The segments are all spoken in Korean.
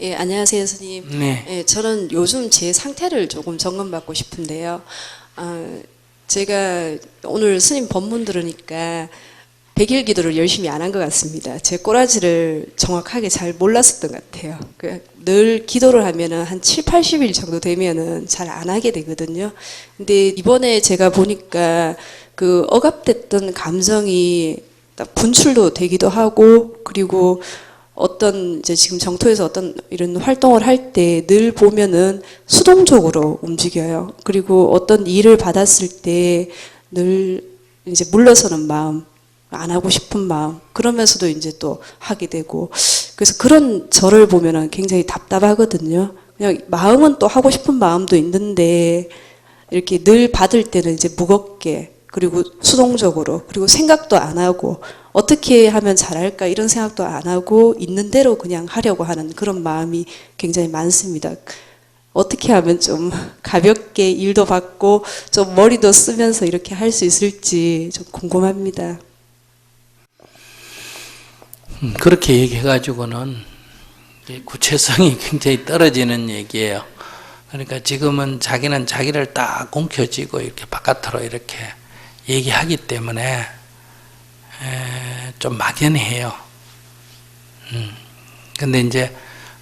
예, 안녕하세요, 스님. 네. 예, 저는 요즘 제 상태를 조금 점검받고 싶은데요. 아, 제가 오늘 스님 법문 들으니까 백일 기도를 열심히 안 한 것 같습니다. 제 꼬라지를 정확하게 잘 몰랐었던 것 같아요. 그늘 기도를 하면은 한 7, 80일 정도 되면은 잘 안 하게 되거든요. 근데 이번에 제가 보니까 그 억압됐던 감정이 딱 분출도 되기도 하고 그리고 어떤 이제 지금 정토에서 어떤 이런 활동을 할 때 늘 보면은 수동적으로 움직여요. 그리고 어떤 일을 받았을 때 늘 이제 물러서는 마음, 안 하고 싶은 마음, 그러면서도 이제 또 하게 되고, 그래서 그런 저를 보면은 굉장히 답답하거든요. 그냥 마음은 또 하고 싶은 마음도 있는데, 이렇게 늘 받을 때는 이제 무겁게, 그리고 수동적으로, 그리고 생각도 안 하고, 어떻게 하면 잘할까 이런 생각도 안 하고, 있는 대로 그냥 하려고 하는 그런 마음이 굉장히 많습니다. 어떻게 하면 좀 가볍게 일도 받고, 좀 머리도 쓰면서 이렇게 할 수 있을지 좀 궁금합니다. 음, 그렇게 얘기해가지고는 구체성이 굉장히 떨어지는 얘기예요. 그러니까 지금은 자기는 자기를 딱 공켜쥐고 이렇게 바깥으로 이렇게 얘기하기 때문에 에, 좀 막연해요. 음. 근데 이제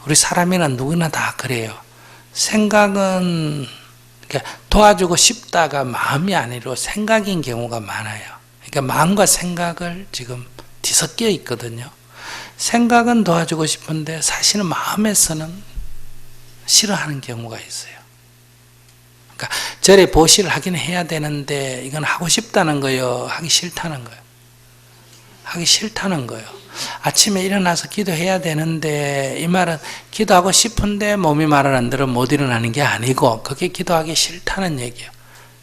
우리 사람이란 누구나 다 그래요. 생각은 그러니까 도와주고 싶다가 마음이 아니고 생각인 경우가 많아요. 그러니까 마음과 생각을 지금 뒤섞여 있거든요. 생각은 도와주고 싶은데 사실은 마음에서는 싫어하는 경우가 있어요. 그러니까 절에 보시를 하긴 해야 되는데 이건 하고 싶다는 거요, 하기 싫다는 거요. 하기 싫다는 거요. 아침에 일어나서 기도해야 되는데 이 말은 기도하고 싶은데 몸이 말을 안 들어 못 일어나는 게 아니고 그게 기도하기 싫다는 얘기예요.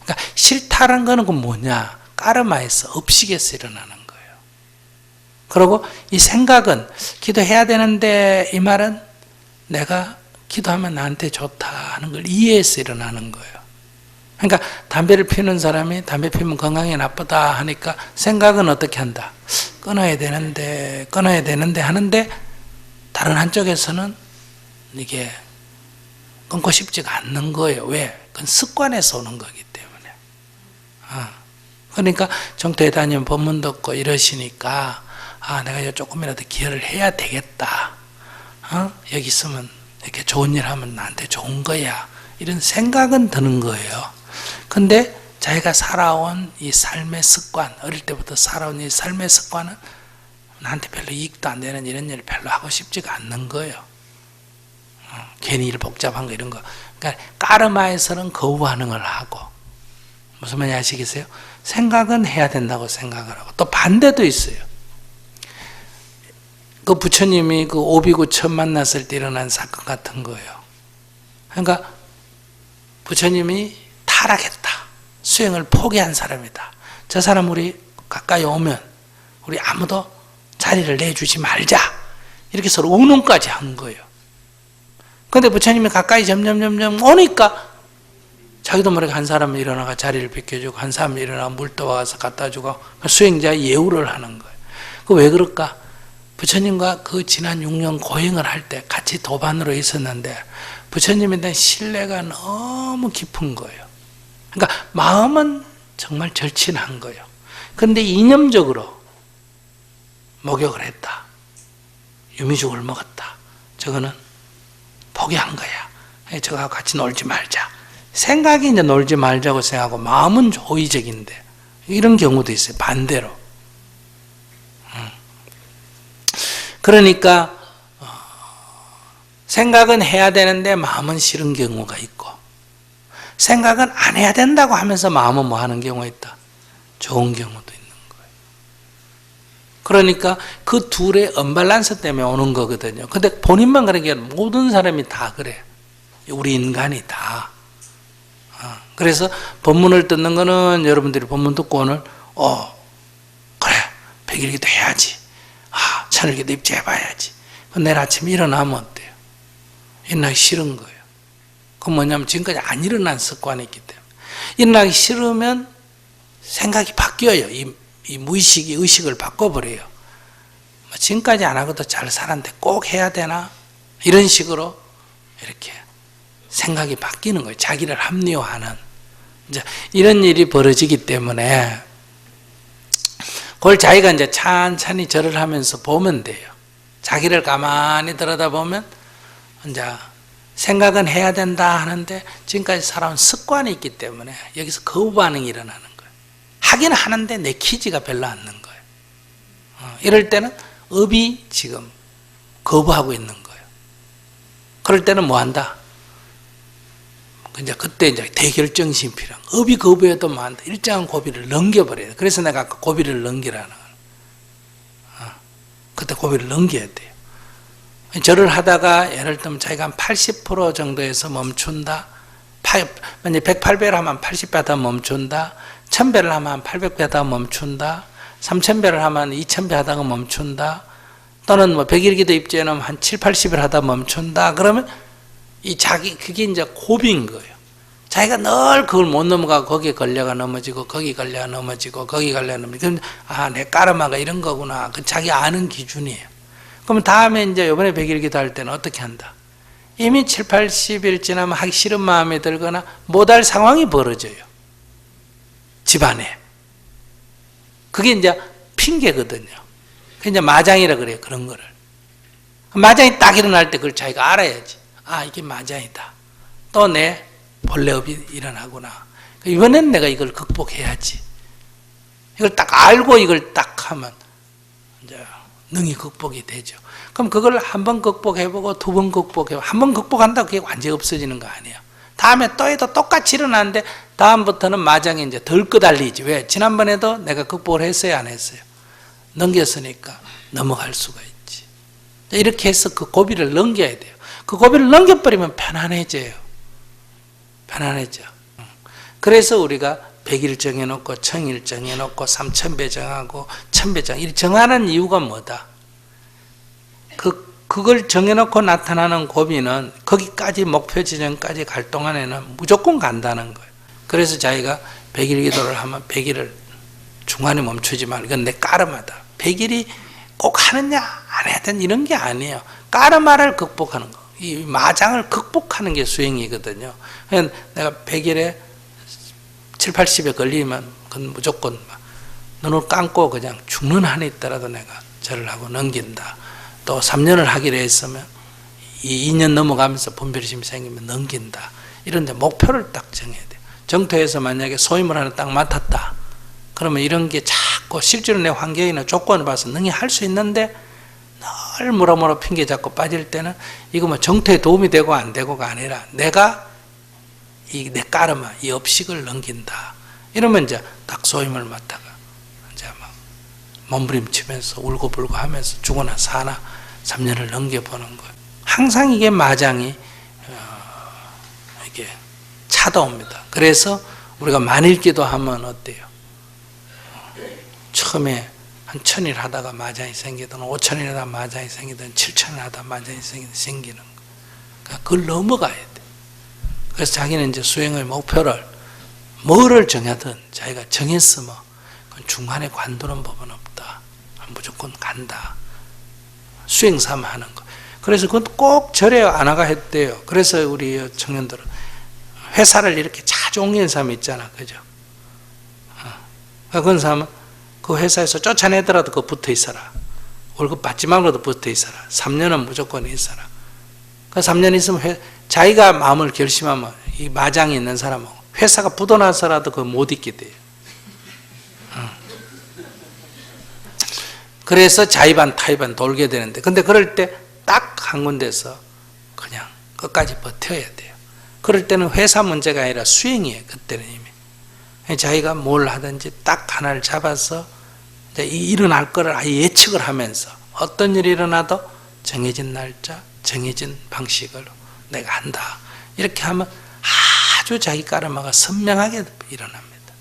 그러니까 싫다는 거는 그 뭐냐? 까르마에서 업식에서 일어나는 거예요. 그리고 이 생각은 기도해야 되는데 이 말은 내가 기도하면 나한테 좋다 하는 걸 이해해서 일어나는 거예요. 그러니까 담배를 피우는 사람이 담배 피우면 건강에 나쁘다 하니까 생각은 어떻게 한다? 끊어야 되는데, 끊어야 되는데 하는데 다른 한쪽에서는 이게 끊고 싶지가 않는 거예요. 왜? 그건 습관에서 오는 거기 때문에. 어. 그러니까 정토에 다니면 법문 듣고 이러시니까 아, 내가 조금이라도 기여를 해야 되겠다. 어? 여기 있으면 이렇게 좋은 일 하면 나한테 좋은 거야. 이런 생각은 드는 거예요. 근데 자기가 살아온 이 삶의 습관, 어릴 때부터 살아온 이 삶의 습관은 나한테 별로 이익도 안 되는 이런 일을 별로 하고 싶지가 않는 거예요. 어, 괜히 일 복잡한 거 이런 거. 그러니까 까르마에서는 거부 반응을 하고 무슨 말인지 아시겠어요? 생각은 해야 된다고 생각을 하고 또 반대도 있어요. 그 부처님이 그 오비구 처음 만났을 때 일어난 사건 같은 거예요. 그러니까 부처님이 타락했다. 수행을 포기한 사람이다. 저 사람 우리 가까이 오면 우리 아무도 자리를 내주지 말자. 이렇게 서로 운운까지 한 거예요. 근데 부처님이 가까이 점점 점점 오니까 자기도 모르게 한 사람이 일어나가 자리를 비켜주고 한 사람이 일어나가 물 떠와서 갖다 주고 수행자의 예우를 하는 거예요. 그 왜 그럴까? 부처님과 그 지난 6년 고행을 할 때 같이 도반으로 있었는데 부처님에 대한 신뢰가 너무 깊은 거예요. 그러니까 마음은 정말 절친한 거예요. 그런데 이념적으로 목욕을 했다. 유미죽을 먹었다. 저거는 포기한 거야. 저거하고 같이 놀지 말자. 생각이 이제 놀지 말자고 생각하고 마음은 조의적인데 이런 경우도 있어요. 반대로. 음. 그러니까 어, 생각은 해야 되는데 마음은 싫은 경우가 있고 생각은 안 해야 된다고 하면서 마음은 뭐 하는 경우가 있다. 좋은 경우도 있는 거예요. 그러니까 그 둘의 언밸런스 때문에 오는 거거든요. 근데 본인만 그런 게 아니라 모든 사람이 다 그래. 우리 인간이 다. 어, 그래서 법문을 듣는 거는 여러분들이 법문 듣고 오늘 어 그래 백일기도 해야지. 아 천일기도 입제해봐야지. 내일 아침에 일어나면 어때요? 일어나기 싫은 거예요. 그건 뭐냐면 지금까지 안 일어난 습관이 있기 때문에. 일어나기 싫으면 생각이 바뀌어요. 이, 이 무의식이 의식을 바꿔버려요. 뭐 지금까지 안 하고도 잘 살았는데 꼭 해야 되나? 이런 식으로 이렇게 생각이 바뀌는 거예요. 자기를 합리화하는. 이제 이런 일이 벌어지기 때문에 그걸 자기가 이제 찬찬히 절을 하면서 보면 돼요. 자기를 가만히 들여다보면 이제 생각은 해야 된다 하는데 지금까지 살아온 습관이 있기 때문에 여기서 거부 반응이 일어나는 거예요. 하긴 하는데 내키지가 별로 않는 거예요. 어, 이럴 때는 업이 지금 거부하고 있는 거예요. 그럴 때는 뭐 한다? 이제 그때 이제 대결정신이 필요한 거예요. 업이 거부해도 뭐 한다? 일정한 고비를 넘겨버려야 돼. 그래서 내가 아까 고비를 넘기라는 거예요. 어, 그때 고비를 넘겨야 돼요. 절을 하다가 예를 들면 자기가 한 80% 정도에서 멈춘다. 파- 만약 108배를 하면 80배 하다 멈춘다. 1000배를 하면 한 800배 하다가 멈춘다. 3000배를 하면 2000배 하다가 멈춘다. 또는 뭐 100일 기도 입주에는 한 7, 80을 하다 멈춘다. 그러면 이 자기 그게 이제 고비인 거예요. 자기가 늘 그걸 못 넘어가 거기에 걸려가 넘어지고 거기 걸려가 넘어지고 거기 걸려가 넘어지고 그럼 아내 까르마가 이런 거구나. 그 자기 아는 기준이에요. 그러면 다음에 이제 이번에 100일 기도 할 때는 어떻게 한다? 이미 7, 80일 지나면 하기 싫은 마음이 들거나 못할 상황이 벌어져요. 집안에. 그게 이제 핑계거든요. 그게 이제 마장이라 그래요. 그런 거를. 마장이 딱 일어날 때 그걸 자기가 알아야지. 아, 이게 마장이다. 또내 본래업이 일어나구나. 이번엔 내가 이걸 극복해야지. 이걸 딱 알고 이걸 딱 하면 이제 능히 극복이 되죠. 그럼 그걸 한 번 극복해보고 두 번 극복해보고 한 번 극복한다고 그게 완전히 없어지는 거 아니에요. 다음에 또 해도 똑같이 일어나는데 다음부터는 마장이 이제 덜 끄달리지. 왜? 지난번에도 내가 극복을 했어요, 안 했어요? 넘겼으니까 넘어갈 수가 있지. 이렇게 해서 그 고비를 넘겨야 돼요. 그 고비를 넘겨버리면 편안해져요. 편안해져. 그래서 우리가 100일 정해놓고 1000일 정해놓고 3000배 정하고 1000배 정, 이 정하는 이유가 뭐다? 그, 그걸 정해놓고 나타나는 고비는 거기까지 목표 지점까지 갈 동안에는 무조건 간다는 거예요. 그래서 자기가 100일 기도를 하면 100일을 중간에 멈추지 말고 이건 내 까르마다. 100일이 꼭 하느냐 안 해야 이런 게 아니에요. 까르마를 극복하는 거. 이 마장을 극복하는 게 수행이거든요. 내가 100일에 7, 80에 걸리면 그건 무조건 막 눈을 감고 그냥 죽는 한이 있더라도 내가 절을 하고 넘긴다. 또 3년을 하기로 했으면 이 2년 넘어가면서 분별심이 생기면 넘긴다. 이런 데 목표를 딱 정해야 돼요. 정토에서 만약에 소임을 하나 딱 맡았다. 그러면 이런 게 자꾸 실제로 내 환경이나 조건을 봐서 능히 할 수 있는데 늘 뭐라 핑계 잡고 빠질 때는 이거 뭐 정토에 도움이 되고 안 되고가 아니라 내가 이 내 까르마 이 업식을 넘긴다. 이러면 이제 딱 소임을 맡다가 이제 막 몸부림치면서 울고불고 하면서 죽어나 사나 3년을 넘겨보는 거예요. 항상 이게 마장이 어, 이게 찾아옵니다. 그래서 우리가 만일기도 하면 어때요? 처음에 한 천일 하다가 마장이 생기든 오천일 하다가 마장이 생기든 칠천일 하다가 마장이 생기든 생기는 거. 그러니까 그걸 넘어가야 돼. 그래서 자기는 이제 수행의 목표를 뭐를 정하든 자기가 정했으면 중간에 관두는 법은 없다. 무조건 간다. 수행 삼아 하는 거. 그래서 그건 꼭 절에 안 와가 했대요. 그래서 우리 청년들은 회사를 이렇게 자주 옮기는 사람이 있잖아. 그죠? 어. 그런 사람은 그 회사에서 쫓아내더라도 그 붙어 있어라. 월급 받지 말고도 붙어 있어라. 3년은 무조건 있어라. 그 3년 있으면 회, 자기가 마음을 결심하면 이 마장이 있는 사람은 회사가 부도나서라도 그못 있게 돼요. 어. 그래서 자의반 타의반 돌게 되는데 근데 그럴 때 딱 한 군데서 그냥 끝까지 버텨야 돼요. 그럴 때는 회사 문제가 아니라 수행이에요. 그때는 이미. 자기가 뭘 하든지 딱 하나를 잡아서 이 일어날 거를 아예 예측을 하면서 어떤 일이 일어나도 정해진 날짜, 정해진 방식으로 내가 한다. 이렇게 하면 아주 자기 까르마가 선명하게 일어납니다.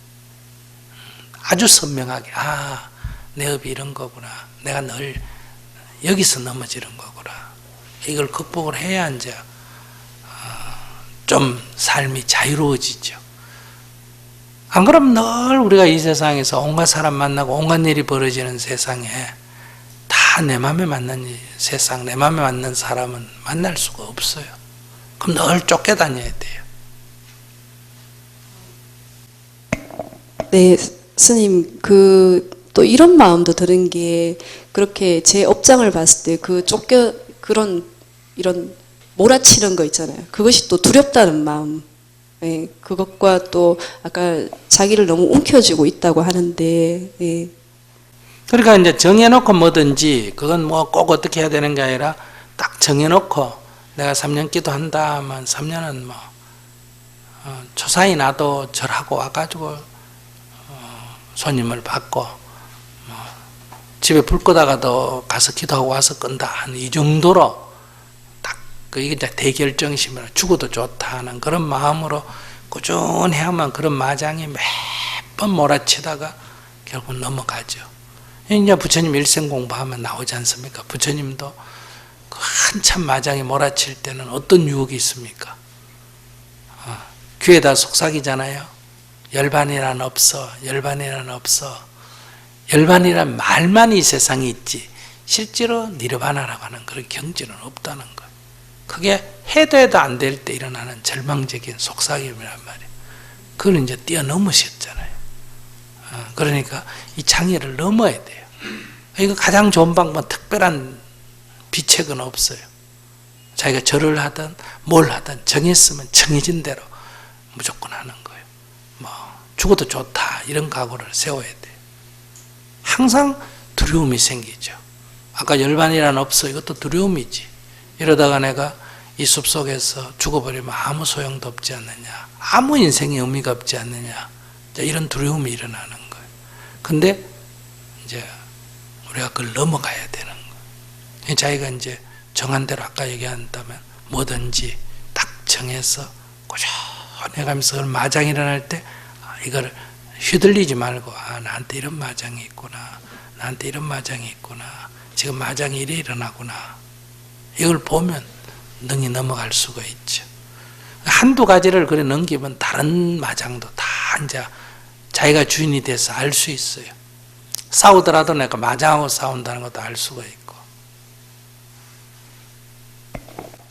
아주 선명하게 아, 내 업이 이런 거구나. 내가 늘 여기서 넘어지는 거구나. 이걸 극복을 해야 이제 어, 좀 삶이 자유로워지죠. 안 그러면 늘 우리가 이 세상에서 온갖 사람 만나고 온갖 일이 벌어지는 세상에 다다내 맘에 맞는 이 세상, 내 맘에 맞는 사람은 만날 수가 없어요. 그럼 늘 쫓겨다녀야 돼요. 네, 스님, 그, 또 이런 마음도 드는 게, 그렇게 제 업장을 봤을 때 그 쫓겨, 그런, 이런 몰아치는 거 있잖아요. 그것이 또 두렵다는 마음. 예, 그것과 또, 아까 자기를 너무 움켜쥐고 있다고 하는데, 예, 그러니까 이제 정해놓고 뭐든지 그건 뭐 꼭 어떻게 해야 되는 게 아니라 딱 정해놓고 내가 3년 기도한다 하면 3년은 뭐 어, 초사이 나도 절하고 와가지고 어, 손님을 받고 뭐 집에 불 끄다가도 가서 기도하고 와서 끈다 한 이 정도로 딱그 이게 이제 대결정심으로 죽어도 좋다 하는 그런 마음으로 꾸준해야만 그런 마장이 몇 번 몰아치다가 결국 넘어가죠. 이제 부처님 일생 공부하면 나오지 않습니까? 부처님도 그 한참 마장에 몰아칠 때는 어떤 유혹이 있습니까? 어, 귀에다 속삭이잖아요. 열반이란 없어, 열반이란 없어. 열반이란 말만 이 세상에 있지. 실제로 니르바나라고 하는 그런 경지는 없다는 거예요. 그게 해도 해도 안 될 때 일어나는 절망적인 속삭임이란 말이에요. 그걸 이제 뛰어넘으셨잖아요. 어, 그러니까 이 장애를 넘어야 돼요. 이거 가장 좋은 방법, 특별한 비책은 없어요. 자기가 절을 하든 뭘 하든 정했으면 정해진 대로 무조건 하는 거예요. 뭐 죽어도 좋다 이런 각오를 세워야 돼요. 항상 두려움이 생기죠. 아까 열반이란 없어 이것도 두려움이지. 이러다가 내가 이 숲속에서 죽어버리면 아무 소용도 없지 않느냐. 아무 인생에 의미가 없지 않느냐. 이런 두려움이 일어나는 거예요. 근데 이제 우리가 그걸 넘어가야 되는. 자기가 이제 정한 대로 아까 얘기한다면 뭐든지 딱 정해서 꾸준히 가면서 그걸 마장이 일어날 때 아, 이걸 휘둘리지 말고 아 나한테 이런 마장이 있구나 나한테 이런 마장이 있구나 지금 마장이 이래 일어나구나 이걸 보면 능히 넘어갈 수가 있죠. 한두 가지를 그래 넘기면 다른 마장도 다 이제 자기가 주인이 돼서 알 수 있어요. 싸우더라도 내가 마장하고 싸운다는 것도 알 수가 있고.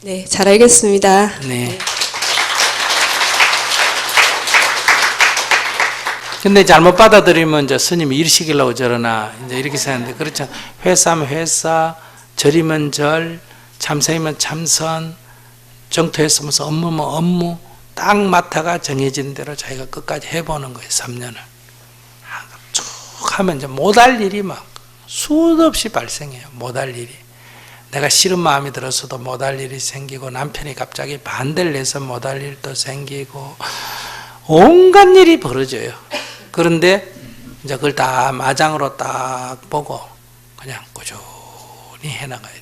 네, 잘 알겠습니다. 네. 근데 잘못 받아들이면 이제 스님이 일시키려고 저러나 이제 이렇게 생각하는데 그렇죠. 회사면 회사, 절이면 절, 참선이면 참선, 정토했으면 업무면 업무 딱 맡아가 정해진 대로 자기가 끝까지 해보는 거예요. 3년을. 쭉 하면 이제 못할 일이 막 수도 없이 발생해요. 못할 일이. 내가 싫은 마음이 들어서도 못할 일이 생기고 남편이 갑자기 반대를 해서 못할 일도 생기고 온갖 일이 벌어져요. 그런데 이제 그걸 다 마장으로 딱 보고 그냥 꾸준히 해나가야 돼.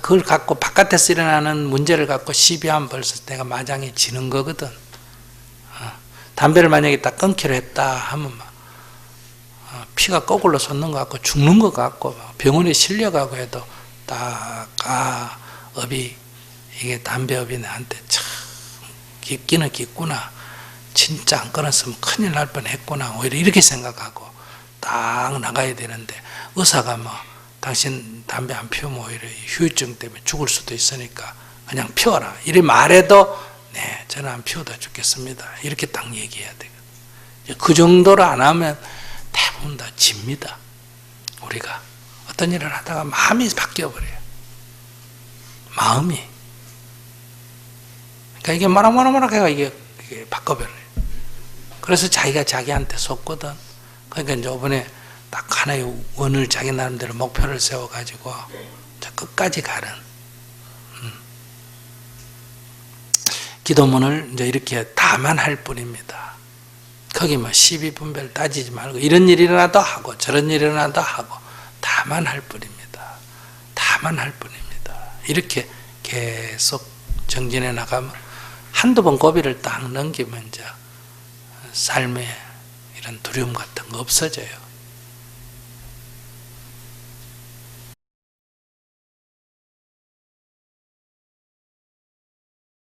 그걸 갖고 바깥에서 일어나는 문제를 갖고 시비하면 벌써 내가 마장이 지는 거거든. 어, 담배를 만약에 딱 끊기로 했다 하면 막 어, 피가 거꾸로 솟는 것 같고 죽는 것 같고 막 병원에 실려가고 해도 딱, 아, 업이, 이게 담배업이 나한테 참, 깊기는 깊구나. 진짜 안 끊었으면 큰일 날 뻔 했구나. 오히려 이렇게 생각하고 딱 나가야 되는데, 의사가 뭐, 당신 담배 안 피우면 오히려 후유증 때문에 죽을 수도 있으니까 그냥 피워라. 이래 말해도, 네, 저는 안 피우다 죽겠습니다. 이렇게 딱 얘기해야 되거든. 그 정도로 안 하면 대부분 다 집니다. 우리가. 어떤 일을 하다가 마음이 바뀌어 버려요. 마음이. 그러니까 이게 마락마락마락 해가 이게, 이게 바꿔버려요. 그래서 자기가 자기한테 속거든. 그러니까 이제 이번에 딱 하나의 원을 자기 나름대로 목표를 세워가지고 끝까지 가는. 음. 기도문을 이제 이렇게 다만 할 뿐입니다. 거기 뭐 시비 분별 따지지 말고 이런 일이 일어나도 하고 저런 일이 일어나도 하고 다만 할 뿐입니다. 다만 할 뿐입니다. 이렇게 계속 정진해 나가면 한두 번 고비를 딱 넘기면 이제 삶에 이런 두려움 같은 거 없어져요.